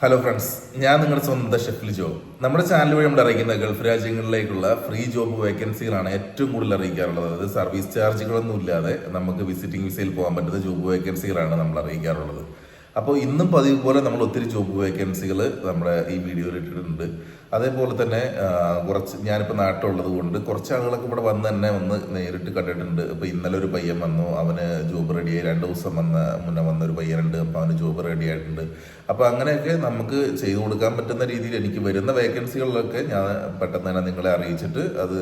Hello friends ഞാൻ നിങ്ങളുടെ സ്വന്തം ഷെഫിൽ ജോ. നമ്മുടെ ചാനൽ വഴി നമ്മൾ അറിയിക്കുന്ന ഗൾഫ് രാജ്യങ്ങളിലേക്കുള്ള ഫ്രീ ജോബ് വേക്കൻസികളാണ് ഏറ്റവും കൂടുതൽ അറിയിക്കാറുള്ളത്. അതായത് സർവീസ് ചാർജുകളൊന്നും ഇല്ലാതെ നമുക്ക് വിസിറ്റിംഗ് വിസയിൽ പോകാൻ പറ്റുന്ന ജോബ് വേക്കൻസികളാണ് നമ്മൾ അറിയിക്കാറുള്ളത്. അപ്പോൾ ഇന്നും പതിവ് പോലെ നമ്മൾ ഒത്തിരി ജോബ് വേക്കൻസികൾ നമ്മുടെ ഈ വീഡിയോയിൽ ഇട്ടിട്ടുണ്ട്. അതേപോലെ തന്നെ കുറച്ച് ഞാനിപ്പോൾ നാട്ടിലുള്ളത് കൊണ്ട് കുറച്ച് ആളുകളൊക്കെ ഇവിടെ വന്ന് തന്നെ ഒന്ന് നേരിട്ട് കണ്ടിട്ടുണ്ട്. ഇപ്പോൾ ഇന്നലെ ഒരു പയ്യൻ വന്നു അവന് ജോബ് റെഡിയായി രണ്ട് ദിവസം വന്ന മുന്നേ വന്ന ഒരു പയ്യനുണ്ട് അപ്പോൾ അവന് ജോബ് റെഡി ആയിട്ടുണ്ട്. അപ്പോൾ അങ്ങനെയൊക്കെ നമുക്ക് ചെയ്തു കൊടുക്കാൻ പറ്റുന്ന രീതിയിൽ എനിക്ക് വരുന്ന വേക്കൻസികളിലൊക്കെ ഞാൻ പെട്ടെന്ന് തന്നെ നിങ്ങളെ അറിയിച്ചിട്ട് അത്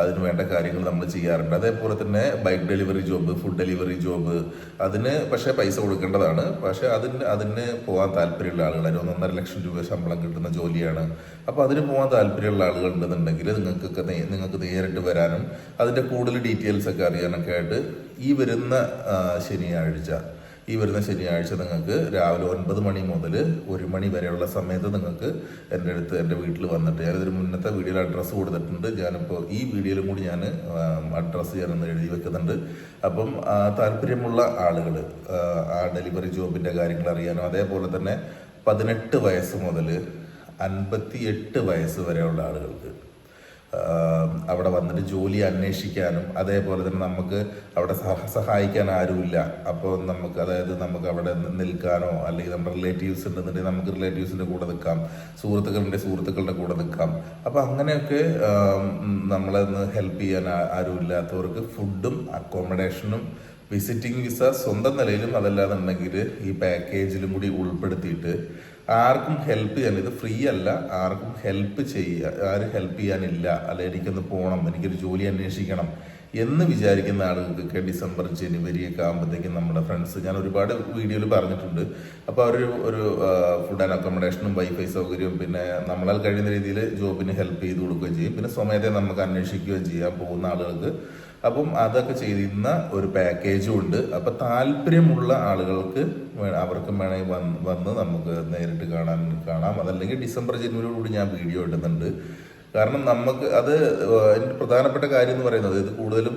അതിന് വേണ്ട കാര്യങ്ങൾ നമ്മൾ ചെയ്യാറുണ്ട്. അതേപോലെ തന്നെ bike delivery job food delivery job അതിന് പക്ഷേ പൈസ കൊടുക്കേണ്ടതാണ്. പക്ഷേ അതിന് അതിന് പോകാൻ താല്പര്യമുള്ള ആളുകൾ അതിന് ഒന്നൊന്നര ലക്ഷം രൂപ ശമ്പളം കിട്ടുന്ന ജോലിയാണ്. അപ്പോൾ അതിന് പോകാൻ താല്പര്യമുള്ള ആളുകൾ ഉണ്ടെന്നുണ്ടെങ്കിൽ നിങ്ങൾക്കൊക്കെ നിങ്ങൾക്ക് നേരിട്ട് വരാനും അതിന്റെ കൂടുതൽ ഡീറ്റെയിൽസ് ഒക്കെ അറിയാനൊക്കെ ആയിട്ട് ഈ വരുന്ന ശനിയാഴ്ച ഈ വരുന്ന ശനിയാഴ്ച നിങ്ങൾക്ക് രാവിലെ ഒൻപത് മണി മുതൽ ഒരു മണി വരെയുള്ള സമയത്ത് നിങ്ങൾക്ക് എന്റെ അടുത്ത് എന്റെ വീട്ടിൽ വന്നിട്ട് ഞാനിതിന് മുന്നത്തെ വീഡിയോയിൽ അഡ്രസ്സ് കൊടുത്തിട്ടുണ്ട്. ഞാനിപ്പോൾ ഈ വീഡിയോയിലും കൂടി ഞാൻ അഡ്രസ്സ് ഞാനൊന്ന് എഴുതി വെക്കുന്നുണ്ട്. അപ്പം താല്പര്യമുള്ള ആളുകൾ ആ ഡെലിവറി ജോബിന്റെ കാര്യങ്ങൾ അറിയാനും അതേപോലെ തന്നെ പതിനെട്ട് വയസ്സ് മുതൽ അൻപത്തി എട്ട് വയസ്സ് വരെയുള്ള ആളുകൾക്ക് അവിടെ വന്നിട്ട് ജോലി അന്വേഷിക്കാനും അതേപോലെ തന്നെ നമുക്ക് അവിടെ സഹ- സഹായിക്കാൻ ആരുമില്ല. അപ്പോൾ നമുക്ക് അതായത് നമുക്ക് അവിടെ നിൽക്കാനോ അല്ലെങ്കിൽ നമ്മുടെ റിലേറ്റീവ്സ് ഉണ്ടെന്നുണ്ടെങ്കിൽ നമുക്ക് റിലേറ്റീവ്സിന്റെ കൂടെ നിൽക്കാം. സുഹൃത്തുക്കളുടെ സുഹൃത്തുക്കളുടെ കൂടെ നിൽക്കാം. അപ്പോൾ അങ്ങനെയൊക്കെ നമ്മളെ ഒന്ന് ഹെൽപ്പ് ചെയ്യാൻ ആരുമില്ലാത്തവർക്ക് ഫുഡും അക്കോമഡേഷനും വിസിറ്റിംഗ് വിസ സ്വന്തം നിലയിലും അതല്ലാന്നുണ്ടെങ്കിൽ ഈ പാക്കേജിലും കൂടി ഉൾപ്പെടുത്തിയിട്ട് ആർക്കും ഹെൽപ്പ് ചെയ്യാൻ ഇത് ഫ്രീ അല്ല. ആർക്കും ഹെൽപ്പ് ചെയ്യുക ആരും ഹെൽപ്പ് ചെയ്യാനില്ല അല്ലെ എനിക്കൊന്ന് പോകണം എനിക്കൊരു ജോലി അന്വേഷിക്കണം എന്ന് വിചാരിക്കുന്ന ആളുകൾക്കൊക്കെ ഡിസംബർ ജനുവരി ഒക്കെ ആകുമ്പോഴത്തേക്കും നമ്മുടെ ഫ്രണ്ട്സ് ഞാൻ ഒരുപാട് വീഡിയോയിൽ പറഞ്ഞിട്ടുണ്ട്. അപ്പോൾ അവർ ഒരു ഫുഡ് ആൻഡ് അക്കോമഡേഷനും വൈഫൈ സൗകര്യവും പിന്നെ നമ്മളാൽ കഴിയുന്ന രീതിയിൽ ജോബിന് ഹെൽപ്പ് ചെയ്ത് കൊടുക്കുകയും ചെയ്യും. പിന്നെ സ്വമേധയെ നമുക്ക് അന്വേഷിക്കുകയും ചെയ്യാം പോകുന്ന ആളുകൾക്ക് അപ്പം അതൊക്കെ ചെയ്യുന്ന ഒരു പാക്കേജും ഉണ്ട്. അപ്പം താല്പര്യമുള്ള ആളുകൾക്ക് അവർക്കും വേണമെങ്കിൽ വന്ന് വന്ന് നമുക്ക് നേരിട്ട് കാണാൻ കാണാം. അതല്ലെങ്കിൽ ഡിസംബർ ജനുവരിയോടുകൂടി ഞാൻ വീഡിയോ ഇടുന്നുണ്ട്. കാരണം നമുക്ക് അത് പ്രധാനപ്പെട്ട കാര്യം എന്ന് പറയുന്നത് ഇത് കൂടുതലും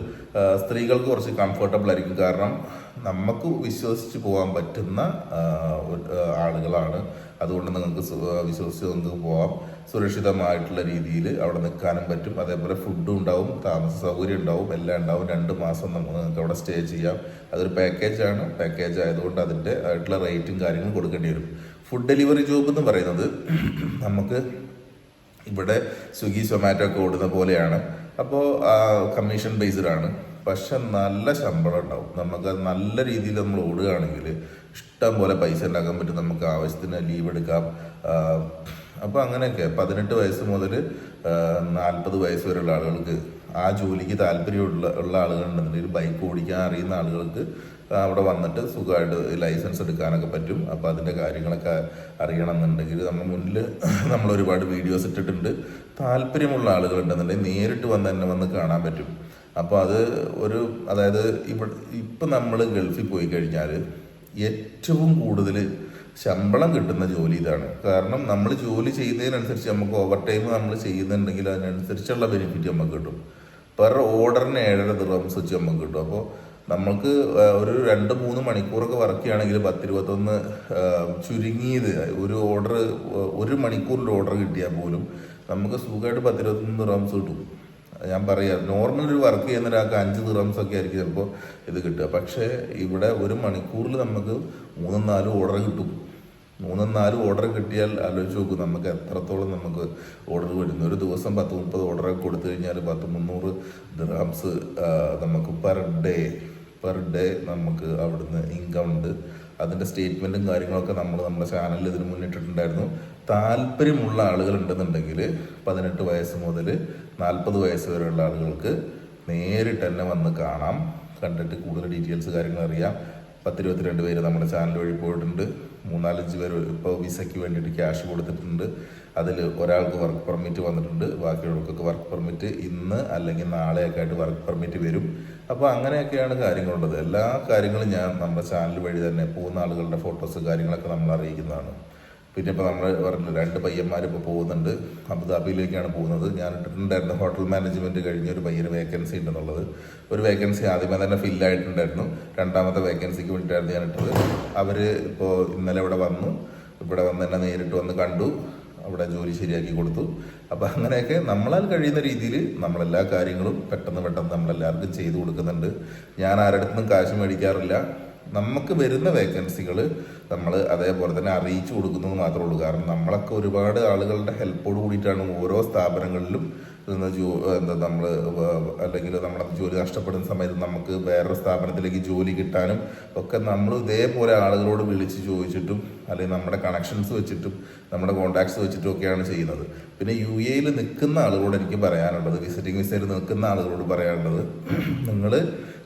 സ്ത്രീകൾക്ക് കുറച്ച് കംഫർട്ടബിൾ ആയിരിക്കും. കാരണം നമുക്ക് വിശ്വസിച്ച് പോകാൻ പറ്റുന്ന ആളുകളാണ്. അതുകൊണ്ട് നിങ്ങൾക്ക് വിശ്വസിച്ച് നിങ്ങൾക്ക് പോകാം സുരക്ഷിതമായിട്ടുള്ള രീതിയിൽ അവിടെ നിൽക്കാനും പറ്റും. അതേപോലെ ഫുഡും ഉണ്ടാവും താമസ സൗകര്യം ഉണ്ടാവും എല്ലാം ഉണ്ടാവും. രണ്ട് മാസം നമുക്ക് നിങ്ങൾക്ക് അവിടെ സ്റ്റേ ചെയ്യാം. അതൊരു പാക്കേജാണ് പാക്കേജ് ആയതുകൊണ്ട് അതിന്റെ ആയിട്ടുള്ള റേറ്റും കാര്യങ്ങളും കൊടുക്കേണ്ടി വരും. ഫുഡ് ഡെലിവറി ജോബ് എന്ന് പറയുന്നത് നമുക്ക് ഇവിടെ സ്വിഗ്ഗി സൊമാറ്റോ ഒക്കെ ഓടുന്ന പോലെയാണ്. അപ്പോൾ കമ്മീഷൻ ബേസ്ഡ് ആണ്. പക്ഷെ നല്ല ശമ്പളം ഉണ്ടാവും. നമുക്ക് നല്ല രീതിയിൽ നമ്മൾ ഓടുകയാണെങ്കിൽ ഇഷ്ടം പോലെ പൈസ ഉണ്ടാക്കാൻ പറ്റും. നമുക്ക് ആവശ്യത്തിന് ലീവ് എടുക്കാം. അപ്പോൾ അങ്ങനെയൊക്കെ പതിനെട്ട് വയസ്സ് മുതൽ നാൽപ്പത് വയസ്സ് വരെയുള്ള ആളുകൾക്ക് ആ ജോലിക്ക് താല്പര്യമുള്ള ഉള്ള ആളുകളുണ്ടെന്നുണ്ടെങ്കിൽ ബൈക്ക് ഓടിക്കാൻ അറിയുന്ന ആളുകൾക്ക് അവിടെ വന്നിട്ട് സുഖമായിട്ട് ലൈസൻസ് എടുക്കാനൊക്കെ പറ്റും. അപ്പോൾ അതിന്റെ കാര്യങ്ങളൊക്കെ അറിയണം എന്നുണ്ടെങ്കിൽ നമ്മൾ മുന്നിൽ നമ്മൾ ഒരുപാട് വീഡിയോസ് ഇട്ടിട്ടുണ്ട്. താല്പര്യമുള്ള ആളുകളുണ്ടെന്നുണ്ടെങ്കിൽ നേരിട്ട് വന്ന് തന്നെ വന്ന് കാണാൻ പറ്റും. അപ്പോൾ അത് ഒരു അതായത് ഇവിടെ ഇപ്പം നമ്മൾ ഗൾഫിൽ പോയി കഴിഞ്ഞാൽ ഏറ്റവും കൂടുതൽ ശമ്പളം കിട്ടുന്ന ജോലി ഇതാണ്. കാരണം നമ്മൾ ജോലി ചെയ്യുന്നതിനനുസരിച്ച് നമുക്ക് ഓവർ ടൈം നമ്മൾ ചെയ്യുന്നുണ്ടെങ്കിൽ അതിനനുസരിച്ചുള്ള ബെനിഫിറ്റ് നമുക്ക് കിട്ടും. പെർ ഓർഡറിന് ഏഴര ദിറംസ് വെച്ച് നമുക്ക് കിട്ടും. അപ്പോൾ നമുക്ക് ഒരു രണ്ട് മൂന്ന് മണിക്കൂറൊക്കെ വർക്ക് ചെയ്യുകയാണെങ്കിൽ പത്തിരുപത്തൊന്ന് ചുരുങ്ങിയത് ഒരു ഓർഡർ ഒരു മണിക്കൂറിന്റെ ഓർഡർ കിട്ടിയാൽ പോലും നമുക്ക് സുഖമായിട്ട് പത്തിരുപത്തൊന്ന് ദിറംസ് കിട്ടും. ഞാൻ പറയാം നോർമൽ ഒരു വർക്ക് ചെയ്യുന്ന ഒരാൾക്ക് അഞ്ച് ദിറംസൊക്കെ ആയിരിക്കും ചിലപ്പോൾ ഇത് കിട്ടുക. പക്ഷേ ഇവിടെ ഒരു മണിക്കൂറിൽ നമുക്ക് മൂന്നും നാലും ഓർഡർ കിട്ടും. മൂന്നും നാലും ഓർഡർ കിട്ടിയാൽ ആലോചിച്ച് നോക്കും നമുക്ക് എത്രത്തോളം നമുക്ക് ഓർഡർ വരുന്നു. ഒരു ദിവസം പത്ത് മുപ്പത് ഓർഡറൊക്കെ കൊടുത്തു കഴിഞ്ഞാൽ പത്ത് മുന്നൂറ് ദിറാംസ് നമുക്ക് പെർ ഡേ പെർ ഡേ നമുക്ക് അവിടുന്ന് ഇൻകം ഉണ്ട്. അതിന്റെ സ്റ്റേറ്റ്മെന്റും കാര്യങ്ങളൊക്കെ നമ്മൾ നമ്മുടെ ചാനലിൽ ഇതിന് മുന്നിട്ടിട്ടുണ്ടായിരുന്നു. താല്പര്യമുള്ള ആളുകൾ ഉണ്ടെന്നുണ്ടെങ്കിൽ പതിനെട്ട് വയസ്സ് മുതൽ നാൽപ്പത് വയസ്സ് വരെയുള്ള ആളുകൾക്ക് നേരിട്ട് തന്നെ വന്ന് കാണാം. കണ്ടിട്ട് കൂടുതൽ ഡീറ്റെയിൽസ് കാര്യങ്ങൾ അറിയാം. പത്തിരുപത്തിരണ്ട് പേര് നമ്മുടെ ചാനൽ വഴി പോയിട്ടുണ്ട്. മൂന്നാലഞ്ച് പേര് ഇപ്പോൾ വിസയ്ക്ക് വേണ്ടിയിട്ട് ക്യാഷ് കൊടുത്തിട്ടുണ്ട്. അതിൽ ഒരാൾക്ക് വർക്ക് പെർമിറ്റ് വന്നിട്ടുണ്ട്. ബാക്കിയുള്ളവർക്കൊക്കെ വർക്ക് പെർമിറ്റ് ഇന്ന് അല്ലെങ്കിൽ നാളെയൊക്കെ ആയിട്ട് വർക്ക് പെർമിറ്റ് വരും. അപ്പോൾ അങ്ങനെയൊക്കെയാണ് കാര്യങ്ങളുള്ളത്. എല്ലാ കാര്യങ്ങളും ഞാൻ നമ്മുടെ ചാനൽ വഴി തന്നെ പോകുന്ന ആളുകളുടെ ഫോട്ടോസ് കാര്യങ്ങളൊക്കെ നമ്മൾ അറിയിക്കുന്നതാണ്. പിന്നെ ഇപ്പോൾ നമ്മൾ പറഞ്ഞു രണ്ട് പയ്യന്മാർ ഇപ്പോൾ പോകുന്നുണ്ട്. അബുദാബിയിലേക്കാണ് പോകുന്നത്. ഞാൻ ഇട്ടിട്ടുണ്ടായിരുന്നു ഹോട്ടൽ മാനേജ്മെന്റ് കഴിഞ്ഞ ഒരു പയ്യന് വേക്കൻസി ഉണ്ടെന്നുള്ളത്. ഒരു വേക്കൻസി ആദ്യമേ തന്നെ ഫില്ലായിട്ടുണ്ടായിരുന്നു രണ്ടാമത്തെ വേക്കൻസിക്ക് വേണ്ടിയിട്ടായിരുന്നു ഞാൻ ഇട്ടത്. അവർ ഇപ്പോൾ ഇന്നലെ ഇവിടെ വന്നു. ഇവിടെ വന്ന് എന്നെ നേരിട്ട് വന്ന് കണ്ടു. അവിടെ ജോലി ശരിയാക്കി കൊടുത്തു. അപ്പോൾ അങ്ങനെയൊക്കെ നമ്മളാൽ കഴിയുന്ന രീതിയിൽ നമ്മളെല്ലാ കാര്യങ്ങളും പെട്ടെന്ന് പെട്ടെന്ന് നമ്മളെല്ലാവർക്കും ചെയ്തു കൊടുക്കുന്നുണ്ട്. ഞാൻ ആരുടെ അടുത്തും കാശ് മേടിക്കാറില്ല. നമുക്ക് വരുന്ന വേക്കൻസികൾ നമ്മൾ അതേപോലെ തന്നെ അറിയിച്ചു കൊടുക്കുന്നത് മാത്രമേ ഉള്ളൂ. കാരണം നമ്മളൊക്കെ ഒരുപാട് ആളുകളുടെ ഹെൽപ്പോട് കൂടിയിട്ടാണ് ഓരോ സ്ഥാപനങ്ങളിലും നിന്ന് ജോ എന്താ നമ്മൾ അല്ലെങ്കിൽ നമ്മുടെ ജോലി നഷ്ടപ്പെടുന്ന സമയത്ത് നമുക്ക് വേറൊരു സ്ഥാപനത്തിലേക്ക് ജോലി കിട്ടാനും ഒക്കെ നമ്മൾ ഇതേപോലെ ആളുകളോട് വിളിച്ച് ചോദിച്ചിട്ടും അല്ലെങ്കിൽ നമ്മുടെ കണക്ഷൻസ് വെച്ചിട്ടും നമ്മുടെ കോണ്ടാക്ട്സ് വെച്ചിട്ടും ഒക്കെയാണ് ചെയ്യുന്നത്. പിന്നെ യു എയിൽ നിൽക്കുന്ന ആളുകളോട് എനിക്ക് പറയാനുള്ളത് വിസിറ്റിംഗ് വിസയിൽ നിൽക്കുന്ന ആളുകളോട് പറയാനുള്ളത് നിങ്ങൾ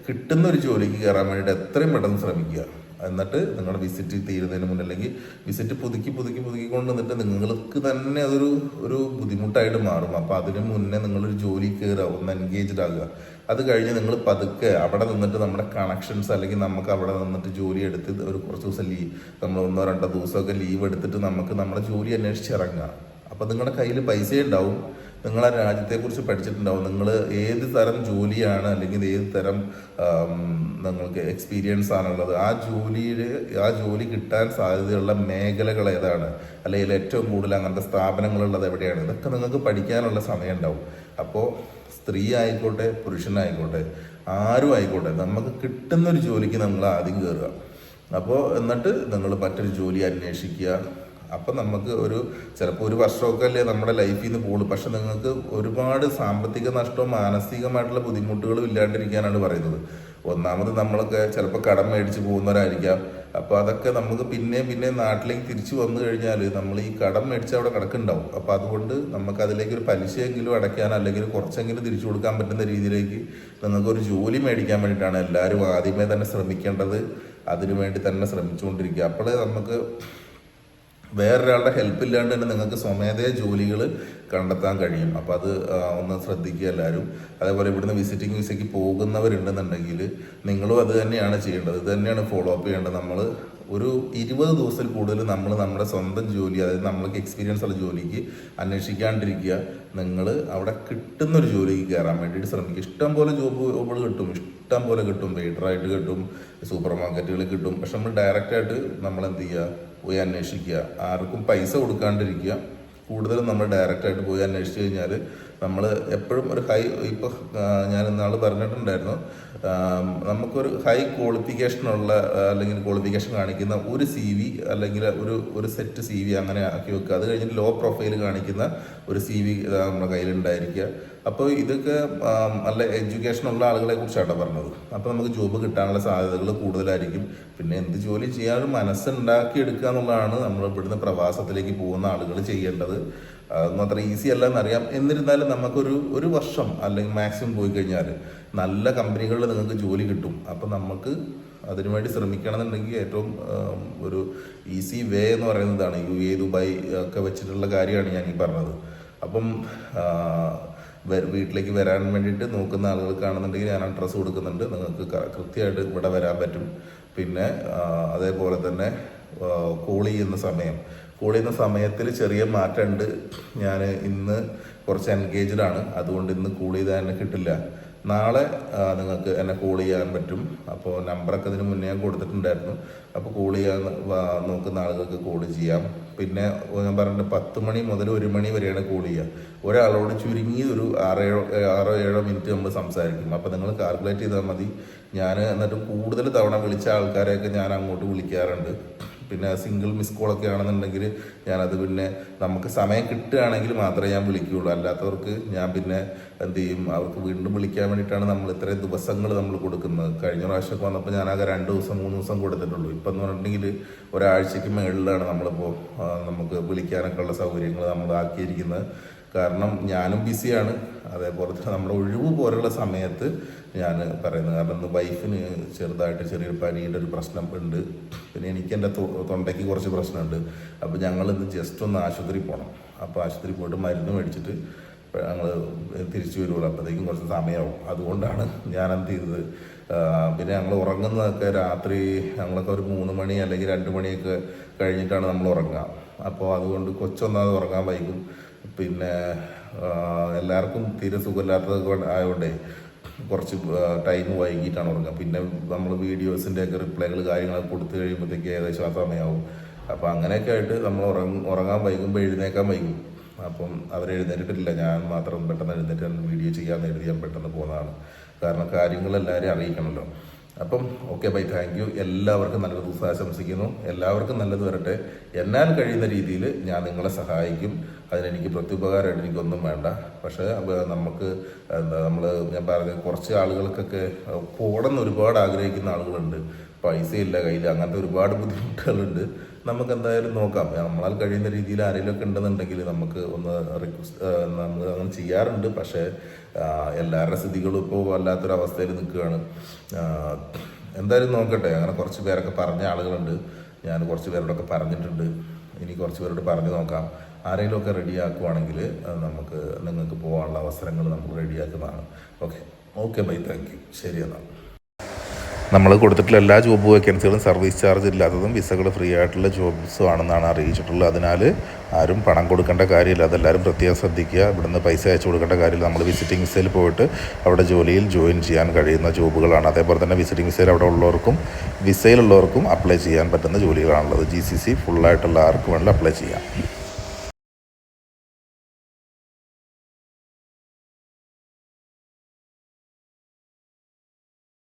കിട്ടുന്ന ഒരു ജോലിക്ക് കയറാൻ വേണ്ടിയിട്ട് എത്രയും പെട്ടെന്ന് ശ്രമിക്കുക. എന്നിട്ട് നിങ്ങളുടെ വിസിറ്റ് തീരുന്നതിന് മുന്നേ അല്ലെങ്കിൽ വിസിറ്റ് പുതുക്കി പുതുക്കി പുതുക്കി കൊണ്ട് നിന്നിട്ട് നിങ്ങൾക്ക് തന്നെ അതൊരു ഒരു ബുദ്ധിമുട്ടായിട്ട് മാറും. അപ്പോൾ അതിന് മുന്നേ നിങ്ങളൊരു ജോലി കയറുക ഒന്ന് എൻഗേജ്ഡ് ആകുക. അത് കഴിഞ്ഞ് നിങ്ങൾ പതുക്കെ അവിടെ നിന്നിട്ട് നമ്മുടെ കണക്ഷൻസ് അല്ലെങ്കിൽ നമുക്ക് അവിടെ നിന്നിട്ട് ജോലി എടുത്ത് ഒരു കുറച്ച് ദിവസം ലീവ് നമ്മൾ ഒന്നോ രണ്ടോ ദിവസമൊക്കെ ലീവ് എടുത്തിട്ട് നമുക്ക് നമ്മുടെ ജോലി അന്വേഷിച്ച് ഇറങ്ങുക. അപ്പോൾ നിങ്ങളുടെ കയ്യിൽ പൈസ ഉണ്ടാവും. നിങ്ങൾ ആ രാജ്യത്തെക്കുറിച്ച് പഠിച്ചിട്ടുണ്ടാവും. നിങ്ങൾ ഏത് തരം ജോലിയാണ് അല്ലെങ്കിൽ ഏത് തരം നിങ്ങൾക്ക് എക്സ്പീരിയൻസ് ആണുള്ളത്? ആ ജോലിയിൽ ആ ജോലി കിട്ടാൻ സാധ്യതയുള്ള മേഖലകൾ ഏതാണ്? അല്ലെങ്കിൽ ഏറ്റവും കൂടുതൽ അങ്ങനത്തെ സ്ഥാപനങ്ങളുള്ളത് എവിടെയാണ്? ഇതൊക്കെ നിങ്ങൾക്ക് പഠിക്കാനുള്ള സമയം ഉണ്ടാവും അപ്പോൾ സ്ത്രീ ആയിക്കോട്ടെ പുരുഷനായിക്കോട്ടെ ആരും ആയിക്കോട്ടെ നമുക്ക് കിട്ടുന്നൊരു ജോലിക്ക് നമ്മൾ ആദ്യം കയറുക അപ്പോൾ എന്നിട്ട് നിങ്ങൾ മറ്റൊരു ജോലി അന്വേഷിക്കുക. അപ്പം നമുക്ക് ഒരു ചിലപ്പോൾ ഒരു വർഷമൊക്കെ അല്ലേ നമ്മുടെ ലൈഫിൽ നിന്ന് പോകുള്ളൂ പക്ഷെ നിങ്ങൾക്ക് ഒരുപാട് സാമ്പത്തിക നഷ്ടവും മാനസികമായിട്ടുള്ള ബുദ്ധിമുട്ടുകളും ഇല്ലാണ്ടിരിക്കാനാണ് പറയുന്നത്. ഒന്നാമത് നമ്മളൊക്കെ ചിലപ്പോൾ കടം മേടിച്ച് പോകുന്നവരായിരിക്കാം. അപ്പോൾ അതൊക്കെ നമുക്ക് പിന്നെ പിന്നെ നാട്ടിലേക്ക് തിരിച്ചു വന്നു കഴിഞ്ഞാൽ നമ്മൾ ഈ കടം മേടിച്ച് അവിടെ കിടക്കുന്നുണ്ടാവും. അപ്പോൾ അതുകൊണ്ട് നമുക്ക് അതിലേക്ക് ഒരു പലിശയെങ്കിലും അടയ്ക്കാൻ അല്ലെങ്കിൽ കുറച്ചെങ്കിലും തിരിച്ചു കൊടുക്കാൻ പറ്റുന്ന രീതിയിലേക്ക് നിങ്ങൾക്ക് ഒരു ജോലി മേടിക്കാൻ വേണ്ടിയിട്ടാണ് എല്ലാവരും ആദ്യമേ തന്നെ ശ്രമിക്കേണ്ടത്. അതിനു വേണ്ടി തന്നെ ശ്രമിച്ചുകൊണ്ടിരിക്കുക. അപ്പോൾ നമുക്ക് വേറൊരാളുടെ ഹെൽപ്പ് ഇല്ലാണ്ട് തന്നെ നിങ്ങൾക്ക് സ്വമേധയ ജോലികൾ കണ്ടെത്താൻ കഴിയും. അപ്പോൾ അത് ഒന്ന് ശ്രദ്ധിക്കുക എല്ലാവരും. അതേപോലെ ഇവിടുന്ന് വിസിറ്റിംഗ് വിസയ്ക്ക് പോകുന്നവരുണ്ടെന്നുണ്ടെങ്കിൽ നിങ്ങളും അത് തന്നെയാണ് ചെയ്യേണ്ടത്. ഇത് തന്നെയാണ് ഫോളോ അപ്പ് ചെയ്യേണ്ടത്. നമ്മൾ ഒരു ഇരുപത് ദിവസത്തിൽ കൂടുതൽ നമ്മൾ നമ്മുടെ സ്വന്തം ജോലി അതായത് നമ്മൾക്ക് എക്സ്പീരിയൻസ് ഉള്ള ജോലിക്ക് അന്വേഷിക്കാണ്ടിരിക്കുക. നിങ്ങൾ അവിടെ കിട്ടുന്ന ഒരു ജോലിക്ക് കയറാൻ വേണ്ടിയിട്ട് ശ്രമിക്കുക. ഇഷ്ടം പോലെ ജോബ് ജോബുകൾ കിട്ടും. ഇഷ്ടം പോലെ കിട്ടും. വെയിറ്ററായിട്ട് കിട്ടും. സൂപ്പർ മാർക്കറ്റുകളിൽ കിട്ടും. പക്ഷെ നമ്മൾ ഡയറക്റ്റായിട്ട് നമ്മൾ എന്ത് ചെയ്യുക? പോയി അന്വേഷിക്കുക. ആർക്കും പൈസ കൊടുക്കാണ്ടിരിക്കുക. കൂടുതലും നമ്മൾ ഡയറക്റ്റായിട്ട് പോയി അന്വേഷിച്ച് കഴിഞ്ഞാൽ നമ്മൾ എപ്പോഴും ഒരു ഹൈ ഇപ്പോൾ ഞാൻ ഇന്നാൾ പറഞ്ഞിട്ടുണ്ടായിരുന്നു. നമുക്കൊരു ഹൈ ക്വാളിഫിക്കേഷനുള്ള അല്ലെങ്കിൽ ക്വാളിഫിക്കേഷൻ കാണിക്കുന്ന ഒരു സി വി അല്ലെങ്കിൽ ഒരു ഒരു സെറ്റ് സി വി അങ്ങനെ ആക്കി വെക്കുക. അത് കഴിഞ്ഞിട്ട് ലോ പ്രൊഫൈൽ കാണിക്കുന്ന ഒരു സി വി നമ്മുടെ കയ്യിലുണ്ടായിരിക്കുക. അപ്പോൾ ഇതൊക്കെ നല്ല എഡ്യൂക്കേഷൻ ഉള്ള ആളുകളെ കുറിച്ചാണ് പറഞ്ഞത്. അപ്പോൾ നമുക്ക് ജോബ് കിട്ടാനുള്ള സാധ്യതകൾ കൂടുതലായിരിക്കും. പിന്നെ എന്ത് ജോലി ചെയ്യാനും മനസ്സുണ്ടാക്കി എടുക്കുക എന്നുള്ളതാണ് നമ്മൾ ഇവിടുന്ന് പ്രവാസത്തിലേക്ക് പോകുന്ന ആളുകൾ ചെയ്യേണ്ടത്. അതൊന്നും അത്ര ഈസി അല്ല എന്നറിയാം. എന്നിരുന്നാലും നമുക്കൊരു ഒരു വർഷം അല്ലെങ്കിൽ മാക്സിമം പോയി കഴിഞ്ഞാൽ നല്ല കമ്പനികളിൽ നിങ്ങൾക്ക് ജോലി കിട്ടും. അപ്പം നമുക്ക് അതിനുവേണ്ടി ശ്രമിക്കണമെന്നുണ്ടെങ്കിൽ ഏറ്റവും ഒരു ഈസി വേ എന്ന് പറയുന്നതാണ്. യു എ ദുബായ് ഒക്കെ വെച്ചിട്ടുള്ള കാര്യമാണ് ഞാൻ ഈ പറഞ്ഞത്. അപ്പം വീട്ടിലേക്ക് വരാൻ വേണ്ടിയിട്ട് നോക്കുന്ന ആളുകൾ ആളുകൾക്കാണെന്നുണ്ടെങ്കിൽ ഞാൻ അഡ്രസ്സ് കൊടുക്കുന്നുണ്ട്. നിങ്ങൾക്ക് കൃത്യമായിട്ട് ഇവിടെ വരാൻ പറ്റും. പിന്നെ അതേപോലെ തന്നെ കോൾ ചെയ്യുന്ന സമയം. കോൾ ചെയ്യുന്ന സമയത്തിൽ ചെറിയ മാറ്റമുണ്ട്. ഞാൻ ഇന്ന് കുറച്ച് എൻഗേജ്ഡ് ആണ്. അതുകൊണ്ട് ഇന്ന് കോൾ ചെയ്താൽ എന്നെ കിട്ടില്ല. നാളെ നിങ്ങൾക്ക് എന്നെ കോൾ ചെയ്യാൻ പറ്റും. അപ്പോൾ നമ്പറൊക്കെ ഇതിന് മുന്നേ കൊടുത്തിട്ടുണ്ടായിരുന്നു. അപ്പോൾ കോൾ ചെയ്യാൻ നമുക്ക് നോക്കുന്ന ആളുകൾക്ക് കോൾ ചെയ്യാം. പിന്നെ ഞാൻ പറഞ്ഞിട്ട് പത്ത് മണി മുതൽ ഒരു മണി വരെയാണ് കോൾ ചെയ്യുക. ഒരാളോട് ചുരുങ്ങി ഒരു ആറേഴോ ആറോ ഏഴോ മിനിറ്റ് നമ്മൾ സംസാരിക്കും. അപ്പോൾ നിങ്ങൾ കാൽക്കുലേറ്റ് ചെയ്താൽ മതി. ഞാൻ എന്നിട്ട് കൂടുതൽ തവണ വിളിച്ച ആൾക്കാരെയൊക്കെ ഞാൻ അങ്ങോട്ട് വിളിക്കാറുണ്ട്. പിന്നെ സിംഗിൾ മിസ് കോളൊക്കെ ആണെന്നുണ്ടെങ്കിൽ ഞാനത് പിന്നെ നമുക്ക് സമയം കിട്ടുകയാണെങ്കിൽ മാത്രമേ ഞാൻ വിളിക്കുകയുള്ളൂ. അല്ലാത്തവർക്ക് ഞാൻ പിന്നെ എന്ത് ചെയ്യും? അവർക്ക് വീണ്ടും വിളിക്കാൻ വേണ്ടിയിട്ടാണ് നമ്മൾ ഇത്രയും ദിവസങ്ങൾ നമ്മൾ കൊടുക്കുന്നത്. കഴിഞ്ഞ പ്രാവശ്യമൊക്കെ വന്നപ്പോൾ ഞാനാകെ രണ്ട് ദിവസം മൂന്ന് ദിവസം കൊടുത്തിട്ടുള്ളൂ. ഇപ്പം എന്ന് പറഞ്ഞിട്ടുണ്ടെങ്കിൽ ഒരാഴ്ചയ്ക്ക് മുകളിലാണ് നമ്മളിപ്പോൾ നമുക്ക് വിളിക്കാനൊക്കെ ഉള്ള സൗകര്യങ്ങൾ നമ്മൾ ആക്കിയിരിക്കുന്നത്. കാരണം ഞാനും ബിസിയാണ് അതേപോലെ തന്നെ നമ്മുടെ ഒഴിവ് പോലുള്ള സമയത്ത് ഞാൻ പറയുന്നത്. കാരണം ഇന്ന് വൈഫിന് ചെറുതായിട്ട് ചെറിയൊരു പനിയുടെ ഒരു പ്രശ്നം ഉണ്ട്. പിന്നെ എനിക്ക് എന്റെ തൊണ്ടയ്ക്ക് കുറച്ച് പ്രശ്നമുണ്ട്. അപ്പോൾ ഞങ്ങൾ ഇന്ന് ജസ്റ്റ് ഒന്ന് ആശുപത്രി പോകണം അപ്പോൾ ആശുപത്രി പോയിട്ട് മരുന്ന് മേടിച്ചിട്ട് ഞങ്ങൾ തിരിച്ചു വരുള്ളൂ. അപ്പോഴത്തേക്കും കുറച്ച് സമയമാവും അതുകൊണ്ടാണ് ഞാൻ എന്ത് ചെയ്തത് പിന്നെ ഞങ്ങൾ ഉറങ്ങുന്നതൊക്കെ രാത്രി ഞങ്ങളൊക്കെ ഒരു മൂന്ന് മണി അല്ലെങ്കിൽ രണ്ട് മണിയൊക്കെ കഴിഞ്ഞിട്ടാണ് നമ്മൾ ഉറങ്ങുക. അപ്പോൾ അതുകൊണ്ട് കൊച്ചൊന്നാമത് ഉറങ്ങാൻ വൈകും. പിന്നെ എല്ലാവർക്കും തീരെ സുഖമില്ലാത്തതൊക്കെ കൊണ്ട് ആയതുകൊണ്ടേ കുറച്ച് ടൈം വൈകിട്ടാണ് ഉറങ്ങുക. പിന്നെ നമ്മൾ വീഡിയോസിന്റെ ഒക്കെ റിപ്ലൈകൾ കാര്യങ്ങളൊക്കെ കൊടുത്തു കഴിയുമ്പോഴത്തേക്ക് ഏകദേശം ആ സമയമാവും അപ്പോൾ അങ്ങനെയൊക്കെ ആയിട്ട് നമ്മൾ ഉറങ്ങ ഉറങ്ങാൻ വൈകുമ്പോൾ എഴുന്നേക്കാൻ വൈകും. അപ്പം അവർ എഴുന്നേറ്റിട്ടില്ല. ഞാൻ മാത്രം പെട്ടെന്ന് എഴുന്നേറ്റ് വീഡിയോ ചെയ്യാമെന്ന് എഴുതി ഞാൻ പെട്ടെന്ന് പോകുന്നതാണ് കാരണം കാര്യങ്ങൾ എല്ലാവരെയും അറിയിക്കണമല്ലോ അപ്പം ഓക്കെ ബൈ താങ്ക് യു എല്ലാവർക്കും നല്ലൊരു ദിവസം ആശംസിക്കുന്നു. എല്ലാവർക്കും നല്ലത് വരട്ടെ. എന്നാൽ കഴിയുന്ന രീതിയിൽ ഞാൻ നിങ്ങളെ സഹായിക്കും. അതിനെനിക്ക് പ്രത്യുപകാരമായിട്ട് എനിക്കൊന്നും വേണ്ട. പക്ഷേ നമുക്ക് എന്താ നമ്മൾ ഞാൻ പറഞ്ഞ കുറച്ച് ആളുകൾക്കൊക്കെ പോകണമെന്ന് ഒരുപാട് ആഗ്രഹിക്കുന്ന ആളുകളുണ്ട്. പൈസയില്ല കയ്യിൽ അങ്ങനത്തെ ഒരുപാട് ബുദ്ധിമുട്ടുകളുണ്ട്. നമുക്ക് എന്തായാലും നോക്കാം. നമ്മളാൽ കഴിയുന്ന രീതിയിൽ ആരെങ്കിലും ഒക്കെ ഉണ്ടെന്നുണ്ടെങ്കിൽ നമുക്ക് ഒന്ന് റിക്വസ്റ്റ് നമ്മൾ അങ്ങനെ ചെയ്യാറുണ്ട്. പക്ഷേ എല്ലാവരുടെ സ്ഥിതികളും ഇപ്പോൾ വല്ലാത്തൊരവസ്ഥയിൽ നിൽക്കുകയാണ്. എന്തായാലും നോക്കട്ടെ. അങ്ങനെ കുറച്ച് പേരൊക്കെ പറഞ്ഞ ആളുകളുണ്ട്. ഞാൻ കുറച്ച് പേരോടൊക്കെ പറഞ്ഞിട്ടുണ്ട്. ഇനി കുറച്ച് പേരോട് പറഞ്ഞു നോക്കാം. ആരെങ്കിലും ഒക്കെ റെഡിയാക്കുവാണെങ്കിൽ നമുക്ക് നിങ്ങൾക്ക് പോകാനുള്ള അവസരങ്ങൾ നമ്മൾ റെഡിയാക്കുന്നതാണ്. Okay. Okay bye. Thank you. ശരി എന്നാൽ നമ്മൾ കൊടുത്തിട്ടുള്ള എല്ലാ ജോബ് വേക്കൻസികളും സർവീസ് ചാർജ് ഇല്ലാത്തതും വിസകൾ ഫ്രീ ആയിട്ടുള്ള ജോബ്സും ആണെന്നാണ് അറിയിച്ചിട്ടുള്ളത്. അതിനാൽ ആരും പണം കൊടുക്കേണ്ട കാര്യമില്ല. അതെല്ലാവരും പ്രത്യേകം ശ്രദ്ധിക്കുക. ഇവിടുന്ന് പൈസ അയച്ചു കൊടുക്കേണ്ട കാര്യമില്ല. നമ്മൾ വിസിറ്റിംഗ് വിസയിൽ പോയിട്ട് അവിടെ ജോലിയിൽ ജോയിൻ ചെയ്യാൻ കഴിയുന്ന ജോബുകളാണ്. അതേപോലെ തന്നെ വിസിറ്റിംഗ് വിസയിൽ അവിടെ ഉള്ളവർക്കും വിസയിലുള്ളവർക്കും അപ്ലൈ ചെയ്യാൻ പറ്റുന്ന ജോലികളാണുള്ളത്. ജി സി സി ഫുള്ളായിട്ടുള്ള ആർക്കും വേണമെങ്കിലും അപ്ലൈ ചെയ്യാം.